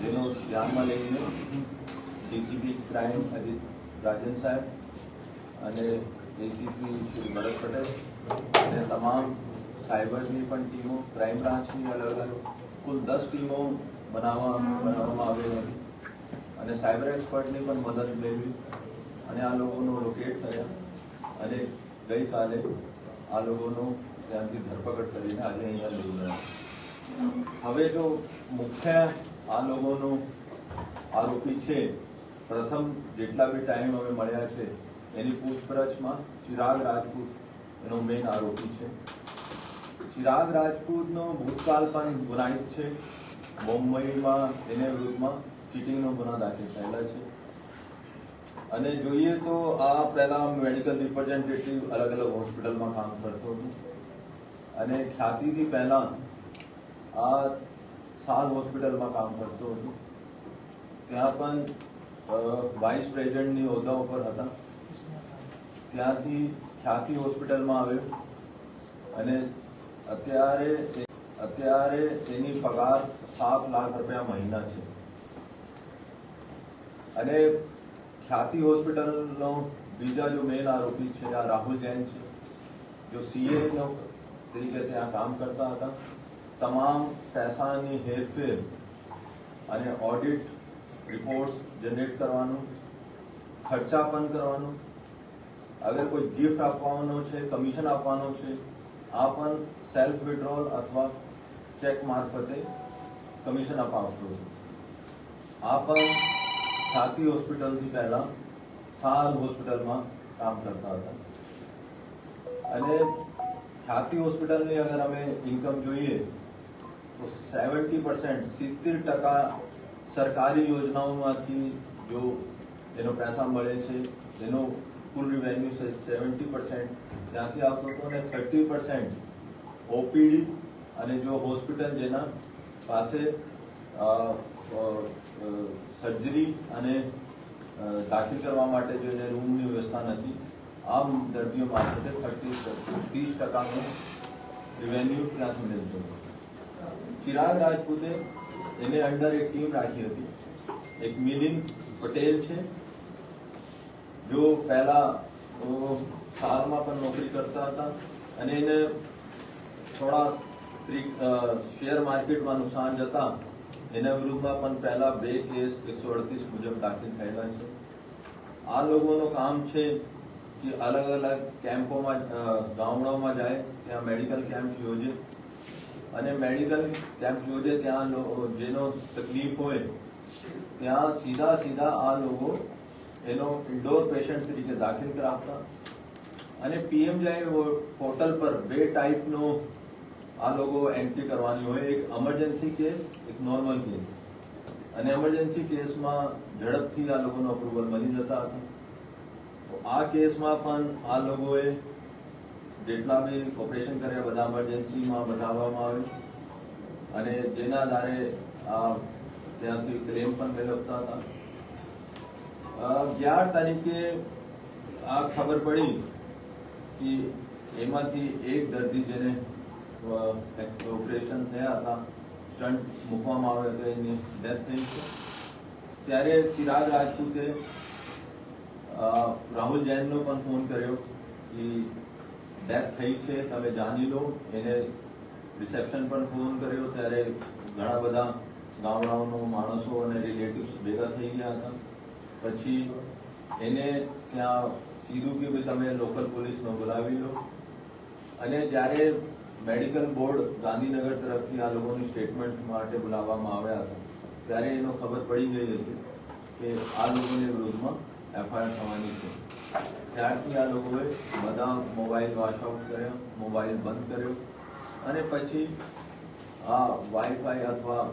જેનો ધ્યાનમાં લઈને ડીસીપી ક્રાઇમ અજીત રાજન સાહેબ અને એસીપી શ્રી ભરત પટેલ અને તમામ સાયબરની પણ ટીમો ક્રાઇમ બ્રાન્ચની અલગ અલગ કુલ દસ ટીમો બનાવવા બનાવવામાં આવેલી હતી. અને સાયબર એક્સપર્ટની પણ મદદ લેવી અને આ લોકોનો લોકેટ કર્યા અને ગઈકાલે આ લોકોનો ત્યાંથી ધરપકડ કરીને આજે અહીંયા લઈ ગયા. હવે જો મુખ્ય આ લોકોનો આરોપી છે. પ્રથમ જેટલા બી ટાઈમ અમે મળ્યા છે, એની પૂછપરછમાં ચિરાગ રાજપૂત એનો મેઇન આરોપી છે. ચિરાગ રાજપૂતનો ભૂતકાળ પણ ગુનાહિત છે. મુંબઈમાં એને વિરુદ્ધમાં ચીટિંગનો ગુના દાખલ થયેલા છે. અને જોઈએ તો આ પહેલા મેડિકલ રિપ્રેઝેન્ટેટિવ અલગ અલગ હોસ્પિટલમાં કામ કરતો હતો. અને ખ્યાતિથી પહેલા આ સાલ હોસ્પિટલમાં કામ કરતો હતો. ત્યાં પણ વાઇસ પ્રેસિડેન્ટની હોદ્દા ઉપર હતા. ત્યાંથી ખ્યાતિ હોસ્પિટલમાં આવ્યો. અને અત્યારે અત્યારે એની પગાર સાત લાખ રૂપિયા મહિના છે. અને ખ્યાતિ હોસ્પિટલનો બીજા જો મેન આરોપી છે, આ રાહુલ જૈન છે, જો સીએ તરીકે ત્યાં કામ કરતા હતા. તમામ પૈસાની હેરફેર અને ઓડિટ રિપોર્ટ્સ જનરેટ કરવાનું, ખર્ચા પણ કરવાનું, અગર કોઈ ગિફ્ટ આપવાનો છે, કમિશન આપવાનો છે, આ પણ સેલ્ફ વિડ્રોલ અથવા ચેક મારફતે કમિશન અપાવતો આ પણ છાતી હોસ્પિટલથી પહેલા સાર હોસ્પિટલમાં કામ કરતા હતા. અને છાતી હોસ્પિટલની અગર અમે ઇન્કમ જોઈએ તો સેવન્ટી પર્સન્ટ સિત્તેર ટકા સરકારી યોજનાઓમાંથી જો એનો પૈસા મળે છે, એનો કુલ રિવેન્યુ છે સેવન્ટી પર્સન્ટ ત્યાંથી આપ લોકોને થર્ટી પર્સન્ટ ઓપીડી અને જો હોસ્પિટલ જેના પાસે સર્જરી અને દાખલ કરવા માટે જો એને રૂમની વ્યવસ્થા નથી, આમ દર્દીઓ માટે થર્ટી ત્રીસ ટકાનું રિવેન્યુ ત્યાંથી મળતો હતો ચિરાગ રાજપૂતે એને અંડર એક ટીમ રાખી હતી. એક મિલિન પટેલ છે, જો પહેલા સારમાં પણ નોકરી કરતા હતા અને એને થોડા શેર માર્કેટમાં નુકસાન જતા એના વિરુદ્ધમાં પણ પહેલા બે કેસ એકસો અડતીસ મુજબ દાખલ થયેલા છે. આ લોકોનું કામ છે કે અલગ અલગ કેમ્પોમાં ગામડાઓમાં જાય, ત્યાં મેડિકલ કેમ્પ યોજે. અને મેડિકલ કેમ્પ યોજે ત્યાં જેનો તકલીફ હોય, ત્યાં સીધા સીધા આ લોકો એનો ઇન્ડોર પેશન્ટ તરીકે દાખલ કરાવતા. અને પીએમ જાય પોર્ટલ પર, બે ટાઈપનો આ લોકો એન્ટ્રી કરવાની હોય. એક એમરજન્સી કેસ એક નોર્મલ કેસ અને એમરજન્સી કેસમાં ઝડપથી આ લોકોનો અપ્રુવલ મળી જતા હતા. તો આ કેસમાં પણ આ લોકોએ જેટલા બી ઓપરેશન કર્યા બધા એમરજન્સીમાં બતાવવામાં આવે અને જેના આધારે ત્યાંથી ક્લેમ પણ મેળવતા હતા. અગિયાર તારીખે આ ખબર પડી કે એમાંથી એક દર્દી જેને ઓપરેશન થયા હતા સ્ટન્ટ મૂકવામાં આવ્યો હતો, એની ડેથ થઈ છે. ત્યારે ચિરાગ રાજપૂતે રાહુલ જૈનનો પણ ફોન કર્યો કે ડેથ થઈ છે, તમે જાણી લો. એને રિસેપ્શન પણ ફોન કર્યો, ત્યારે ઘણા બધા ગામડાઓનો માણસો અને રિલેટિવ્સ ભેગા થઈ ગયા હતા. પછી એને ત્યાં કીધું કે ભાઈ તમે લોકલ પોલીસનો બોલાવી લો. અને જ્યારે મેડિકલ બોર્ડ ગાંધીનગર તરફથી આ લોકોની સ્ટેટમેન્ટ માટે બોલાવવામાં આવ્યા હતા, ત્યારે એનો ખબર પડી ગઈ હતી કે આ લોકોની વિરુદ્ધમાં એફઆઈઆર થવાની છે. ત્યારથી આ લોકોએ બધા મોબાઈલ વોશ આઉટ કર્યા, મોબાઈલ બંધ કર્યો અને પછી આ વાઈફાઈ અથવા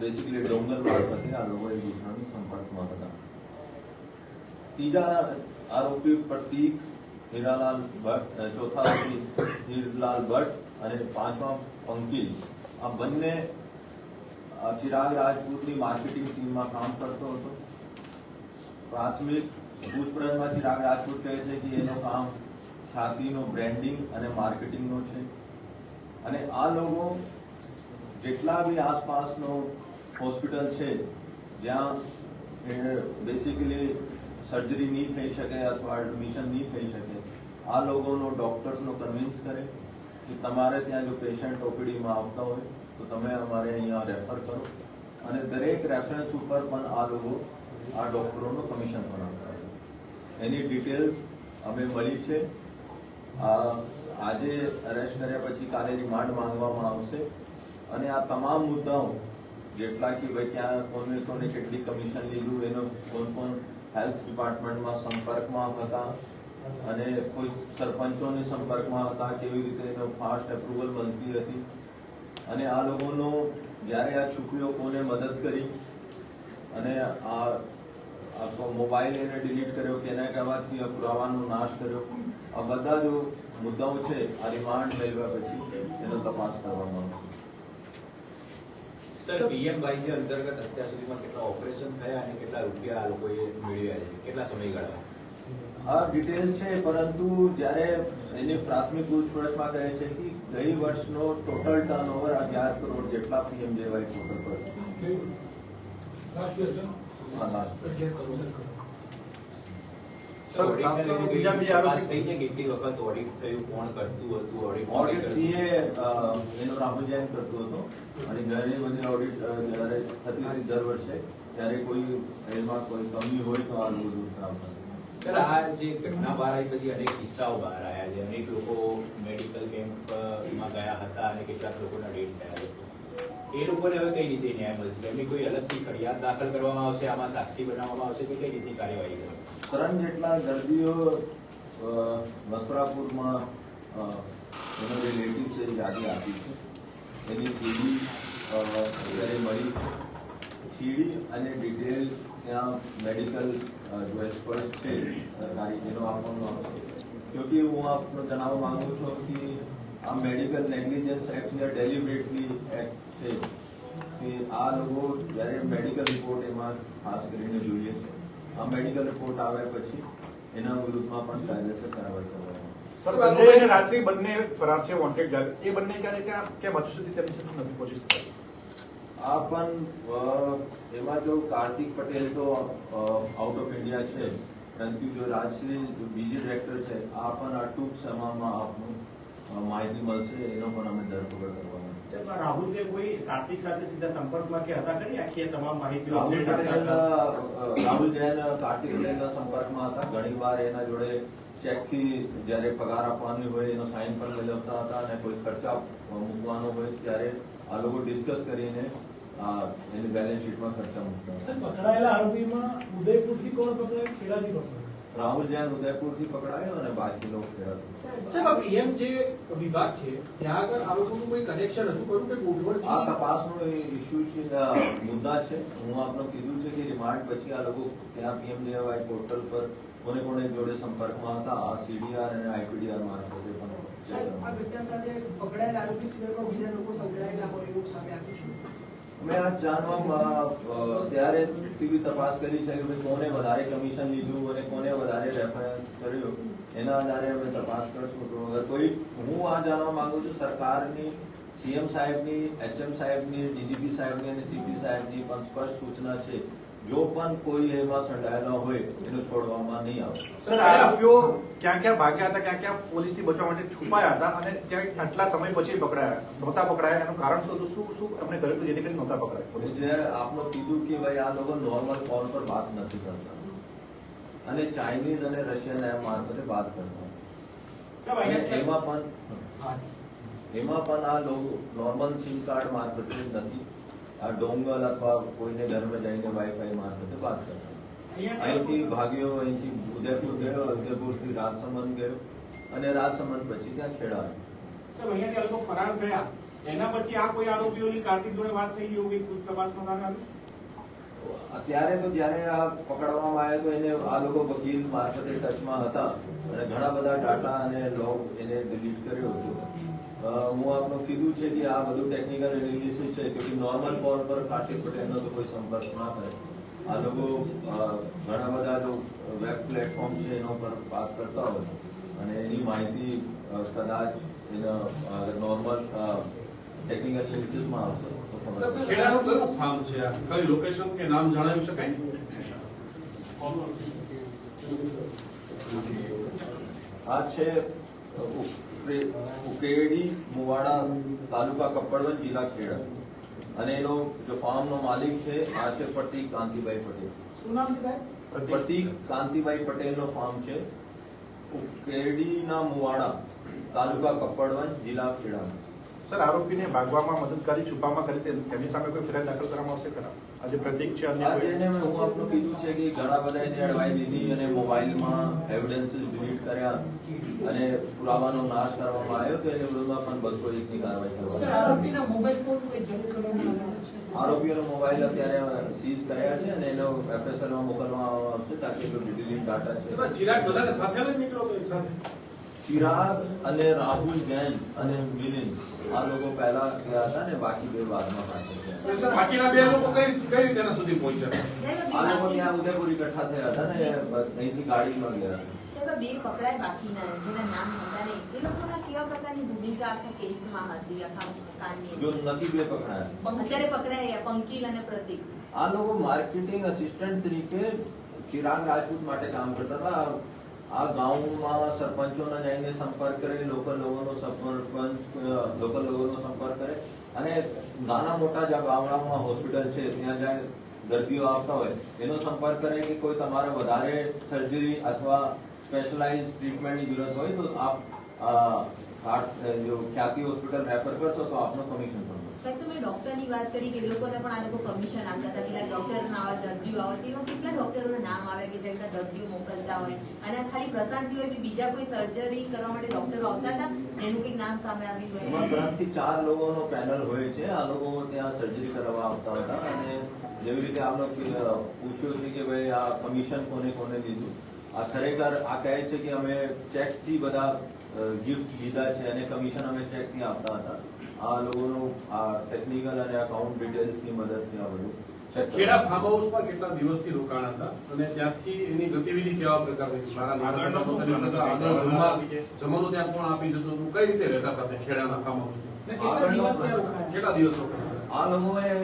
બેસિકલી ડોંગર મારફતે આ લોકો એક સંપર્કમાં હતા. ત્રીજા આરોપી પ્રતીક હીરાલાલ ભટ્ટ ચોથા આરોપી હીરલાલ ભટ્ટ અને પાંચમા પંકિલ, આ બંને ચિરાગ રાજપૂતની માર્કેટિંગ ટીમમાં કામ કરતો હતો. પ્રાથમિક પૂછપરછમાં ચિરાગ રાજપૂત કહે છે કે એનું કામ છાતીનું બ્રેન્ડિંગ અને માર્કેટિંગનો છે. અને આ લોકો જેટલા બી આસપાસનો હોસ્પિટલ છે, જ્યાં બેસિકલી સર્જરી નહીં થઈ શકે અથવા એડમિશન નહીં થઈ શકે, આ લોકોનો ડૉક્ટર્સનો કન્વિન્સ કરે કે તમારે ત્યાં જો પેશન્ટ ઓપીડીમાં આવતા હોય તો તમે અમારે અહીંયા રેફર કરો. અને દરેક રેફરન્સ ઉપર પણ આ લોકો, આ ડોક્ટરોનું કમિશન પણ આપતા એની ડિટેલ્સ અમે મળી છે. આ આજે અરેસ્ટ કર્યા પછી કાલે રિમાન્ડ માંગવામાં આવશે. અને આ તમામ મુદ્દાઓ, જેટલા કે ભાઈ ક્યાં, કોને કોને કેટલી કમિશન લીધું, એનો કોણ કોણ હેલ્થ ડિપાર્ટમેન્ટમાં સંપર્કમાં હતા, અને કોઈ સરપંચોની સંપર્કમાં હતા, કેવી રીતે એનો ફાસ્ટ એપ્રુવલ બનતી હતી અને આ લોકોનો જ્યારે આ છોકરીઓ કોને મદદ કરી અને આ મોબાઈલ એને ડિલીટ કર્યો કેના કહેવાથી આ પુરાવાનો નાશ કર્યો, આ બધા જો મુદ્દાઓ છે, આ રિમાન્ડ મેળવ્યા પછી એનો તપાસ કરવામાં આવશે. સર પીએમ બાઈજી અંતર્ગત અત્યાર સુધીમાં કેટલા ઓપરેશન થયા અને કેટલા રૂપિયા આ લોકોએ મેળવ્યા છે? કેટલા સમયગાળા? ડિટેલ્સ છે પરંતુ જ્યારે એની પ્રાથમિક પૂછપરછમાં કહે છે કે ગઈ વર્ષનો ટોટલ ટર્નઓવર અગિયાર કરોડ જેટલા પીએમ જેવાય ટોટલ પર હા, last. સર, સર, ખાસ તો બીજા બીજા તપાસ આરોપી- થઈ છે કેટલી વખત ઓડિટ થયું કોણ કરતું હતું ઓડિટ ઓડિટ સીએ એનો રાહુલ જૈન કરતો હતો. અને ઓડિટ અ, થતી હતી દર વર્ષે ત્યારે કોઈ એમાં કોઈ કમી હોય તો આ બધું સર, આ જે ઘટના બહાર આવી બધી અનેક કિસ્સાઓ બહાર આવ્યા છે. અનેક લોકો મેડિકલ કેમ્પમાં ગયા હતા અને કેટલાક લોકોના ડેટ થયા છે. એ લોકોને હવે કઈ રીતે ન્યાય મળશે? એમની કોઈ અલગથી ફરિયાદ દાખલ કરવામાં આવશે? આમાં સાક્ષી બનાવવામાં આવશે? કે કઈ રીતની કાર્યવાહી કરશે ત્રણ જેટલા દર્દીઓ વસ્ત્રાપુરમાં એનો રિલેટિવ છે યાદી આપી છે. એની સીડી મળી. સીડી અને ડિટેલ ત્યાં મેડિકલ જો એક્સપર્ટ છે સરકારી એનો આપવામાં આવશે ક્યોંકि હું આપને જણાવવા માંગુ છું કે આ મેડિકલ નેગ્લિજન્સ એક્ટ ને ડેલિબરેટલી એક્ટ છે કે આ લોકો જ્યારે મેડિકલ રિપોર્ટ એમાં ખાસ કરીને જોઈએ છે આ મેડિકલ રિપોર્ટ આવ્યા પછી એના વિરુદ્ધમાં પણ કાયદેસર કાર્યવાહી કરવામાં આવશે. સર સંજય અને રાજશ્રી બંને ફરાર છે વોન્ટેડ જાહેર એ બંને ક્યારે ક્યાં કેમ હજુ સુધી તેમની સાથે નથી પહોંચી શકાય આ પણ એમાં જો કાર્તિક પટેલ તો આઉટ ઓફ ઇન્ડિયા છે. પરંતુ જો રાજશ્રી બીજી ડિરેક્ટર છે આ પણ આ ટૂંક સમયમાં આપનું માહિતી મળશે એનો પણ અમે ધરપકડ કરવાનો રાહુલ કે કોઈ કાર્તિક સાથે સીધા સંપર્કમાં કે હતા આખી તમામ માહિતી રાહુલ જૈન કાર્તિક પટેલના સંપર્કમાં હતા. ઘણી વાર એના જોડે ચેકથી જ્યારે પગાર આપવાની હોય એનો સાઇન પણ લઈ લેતા હતા અને કોઈ ખર્ચા મૂકવાનો હોય ત્યારે આ લોકો ડિસ્કસ કરીને એની બેલેન્સ શીટમાં ખર્ચા મૂકતા પકડાયેલા આરોપીમાં ઉદયપુરથી કોણ પકડાય? ખેડાથી પકડાય. રાહુલ જૈન ઉદયપુરથી પકડાયો અને બાકી લોકો ખેડાથી સાહેબ આ એમ જે વિભાગ છે ત્યાં આગળ આરોપીનું કોઈ કનેક્શન હતું? ખરું કે ગોઠવણ આ તપાસનો ઇસ્યુ છે મુદ્દા છે. હું આપને કીધું છે કે રિમાન્ડ પછી આ લોકો ત્યાં પીએમડીએવાય પોર્ટલ પર કોને કોને જોડે સંપર્કમાં હતા? આ સીડીઆર અને આઈપીડીઆર મારફતે પણ આ ઘટના સાથે પકડાયેલા આરોપી સિવાય પણ બીજા લોકો સંકળાયેલા હોય એવું સામે આવ્યું છે? મેં આ જાણવામાં ત્યારે તેવી તપાસ કરી છે કે ભાઈ કોને વધારે કમિશન લીધું અને કોને વધારે રેફરન્સ કર્યો. એના આધારે અમે તપાસ કરશું. તો કોઈ, હું આ જાણવા માંગુ છું, સરકારની સીએમ સાહેબની, એચએમ સાહેબની, ડીજીપી સાહેબની અને સીપી સાહેબની પણ સ્પષ્ટ સૂચના છે જો પણ કોઈ એમાં સંડાયેલા હોય એને છોડવામાં નહીં આવે. સર આરોપીઓ ક્યાં ક્યાં ભાગ્યા હતા ક્યાં ક્યાં પોલીસથી બચવા માટે છુપાયા હતા અને ત્યાં આટલા સમય પછી પકડાયા નહોતા પકડાયા. એનું કારણ શું હતું? શું શું એમને કર્યું જેથી કરીને નહોતા પકડાયા? પોલીસ આપણે કીધું કે ભાઈ આ લોકો નોર્મલ કોલ પર વાત નથી કરતા. અને ચાઇનીઝ અને રશિયન એમ મારફતે વાત કરતા. એમાં પણ એમાં પણ આ લોકો નોર્મલ સિમ કાર્ડ મારફતે નથી ડોંગલ અથવા કોઈને ઘરમાં જઈને વાઈફાઈ મારફતે વાત કરતા. અહીંથી ભાગ્યો અહીંથી ઉદયપુર ગયો ઉદયપુરથી રાજસમંદ ગયો અને રાજસમંદ પછી ત્યાં ખેડા. અહીંયાથી આ લોકો ફરાર થયા એના પછી આ કોઈ આરોપીઓની કાર્તિક જોડે વાત થઈ એવું કંઈક તપાસમાં સામે અત્યારે તો જ્યારે આ પકડવામાં આવ્યા તો એને આ લોકો વકીલ મારફતે ટચમાં હતા અને ઘણા બધા ડાટા અને લોગ એને ડિલીટ કર્યો હતો. હું આપનું કીધું છે કે આ બધું ટેકનિકલ એનાલિસિસ છે કે નોર્મલ કોલ પર કાર્તિક પટેલનો તો કોઈ સંપર્ક ના થાય. આ લોકો ઘણા બધા જો વેબ પ્લેટફોર્મ છે એના પર વાત કરતા હોય. અને એની માહિતી કદાચ એના નોર્મલ ટેકનિકલ એનાલિસિસમાં આવશે. ખેડાનું કયું ફાર્મ છે? આ કઈ લોકેશન કે નામ જણાવી શકાય? આ છે ઉકેડી મુવાડા તાલુકા કપડવંજ જિલ્લા ખેડા. અને એનો જો ફાર્મનો માલિક છે આ છે પ્રતિક કાંતિભાઈ પટેલ. શું નામ છે સાહેબ? પ્રતિક. કાંતિભાઈ પટેલનો ફાર્મ છે ઉકેડીના મુવાડા તાલુકા કપડવંજ જિલ્લા ખેડા સર આરોપીને ભાગવામાં મદદ કરી છુપામાં કરી તેની સામે કોઈ ફરિયાદ દાખલ કરવામાં આવશે ખરા? આજે પ્રતિક છે અન્ય આજે એને હું આપનું કીધું છે કે ઘણા બધા એને એડવાઇસ દીધી અને મોબાઈલમાં એવિડન્સ ડિલીટ કર્યા અને પુરાવાનો નાશ કરવામાં આવ્યો તો એને વિરુદ્ધમાં પણ બસો એકની કાર્યવાહી કરવામાં આરોપીના મોબાઈલ ફોન કોઈ જપ્ત કરવામાં આવ્યો છે? આરોપીઓનો મોબાઈલ અત્યારે સીઝ કર્યા છે અને એનો એફએસએલમાં મોકલવામાં આવશે તાકી એનો ડિટેલિંગ ડાટા છે. ચિરાગ બધાને સાથે લઈ નીકળો એક સાથે. ચિરાગ અને રાહુલ જૈન અને મિલિન આ લોકો પહેલા ગયા હતા ને બાકી બે બાદમાં પાછળ. બાકીના બે લોકો કઈ કઈ રીતે એના સુધી પહોંચ્યા? આ લોકો ત્યાં ઉદયપુર એકઠા થયા હતા ને અહીંથી ગાડીમાં ગયા હતા. એવા બે પકડાય બાકીના જેના નામ હતા ને. એ લોકોના કેવા પ્રકારની ભૂમિકા આખા કેસમાં હતી આખા કાંડની જો અંદર? નથી બે પકડાયા. અત્યારે પકડાયા પંકિલ અને પ્રતિક. આ લોકો માર્કેટિંગ અસિસ્ટન્ટ તરીકે ચિરાગ રાજપૂત માટે કામ કરતા હતા. આ ગામમાં સરપંચોને જઈને સંપર્ક કરે લોકલ લોકોનો સરપંચ લોકલ લોકોનો સંપર્ક કરે. અને નાના મોટા જે ગામડામાં હોસ્પિટલ છે, ત્યાં જ્યાં દર્દીઓ આવતા હોય, એનો સંપર્ક કરે કે કોઈ તમારે વધારે સર્જરી અથવા સ્પેશિયલાઇઝ ટ્રીટમેન્ટની જરૂરત હોય તો આપ જો ખ્યાતિ હોસ્પિટલ રેફર કરશો તો આપનો કમિશન પણ સાહેબ, તમે ડોક્ટરની વાત કરી કે લોકોને પણ આ લોકો કમિશન આપતા હતા, કેટલાક ડોક્ટર આવા દર્દીઓ આવે તેવા કેટલા ડોક્ટરોના નામ આવે કે જેમના દર્દીઓ મોકલતા હોય? અને ખાલી પ્રશાંત સિવાય બીજા કોઈ સર્જરી કરવા માટે ડોક્ટરો આવતા હતા? જેનું કઈ નામ સામે આવ્યું એમાં ત્રણથી ચાર લોકોનો પેનલ હોય છે. આ લોકો ત્યાં સર્જરી કરવા આવતા હતા અને જેવી રીતે આપણે પૂછ્યું છે કે ભાઈ આ કમિશન કોને કોને દીધું? આ ખરેખર આ કહે છે કે અમે ચેકથી બધા ગિફ્ટ લીધા છે અને કમિશન અમે ચેકથી આપતા હતા. આ લોકોનું આ ટેકનિકલ અને અકાઉન્ટ ડિટેલ્સની મદદથી આ બધું ખેડા ફાર્મ હાઉસમાં કેટલા દિવસથી રોકાણ હતા? અને ત્યાંથી એની ગતિવિધિ કેવા પ્રકારની હતી? મારા જમવાનું ત્યાં કોણ આપી જતું હતું? કઈ રીતે રહેતા હતા ખેડાના ફાર્મ હાઉસ કેટલા દિવસ ત્યાં રોકાયા કેટલા દિવસ રોકાણ આ લોકોએ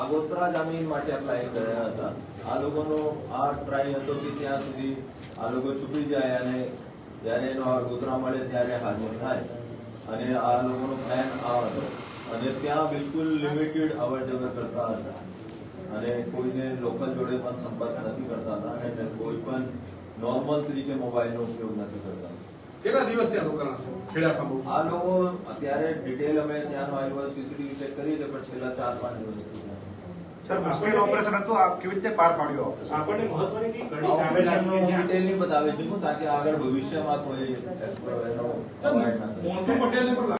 આગોતરા જામીન માટે એપ્લાય કર્યા હતા. આ લોકોનો આ ટ્રાય હતો કે ત્યાં સુધી આ લોકો છૂટી જાય અને જ્યારે એનો આગોતરા મળે ત્યારે હાજર થાય. અને આ લોકોનો પ્લાન આ હતો. અને ત્યાં બિલકુલ લિમિટેડ અવર જવર કરતા હતા. અને કોઈને લોકલ જોડે પણ સંપર્ક નથી કરતા હતા અને કોઈ પણ નોર્મલ તરીકે મોબાઈલનો ઉપયોગ નથી કરતા. કેટલા દિવસ ત્યાં રોકાણ ખેડા આ લોકો અત્યારે ડિટેલ અમે ત્યાંનો આવ્યો સીસીટીવી ચેક કરીએ છે પણ છેલ્લા ચાર પાંચ દિવસ ત્યાં સર મુશ્કેલ ઓપરેશન હતું? આ કેવી રીતે પાર પાડ્યું ઓપરેશન આપણને મહત્વની કઈ ઘડી ડિટેલ નહીં બતાવી શકું તાકે આગળ ભવિષ્યમાં કોઈ એનો પટેલને પણ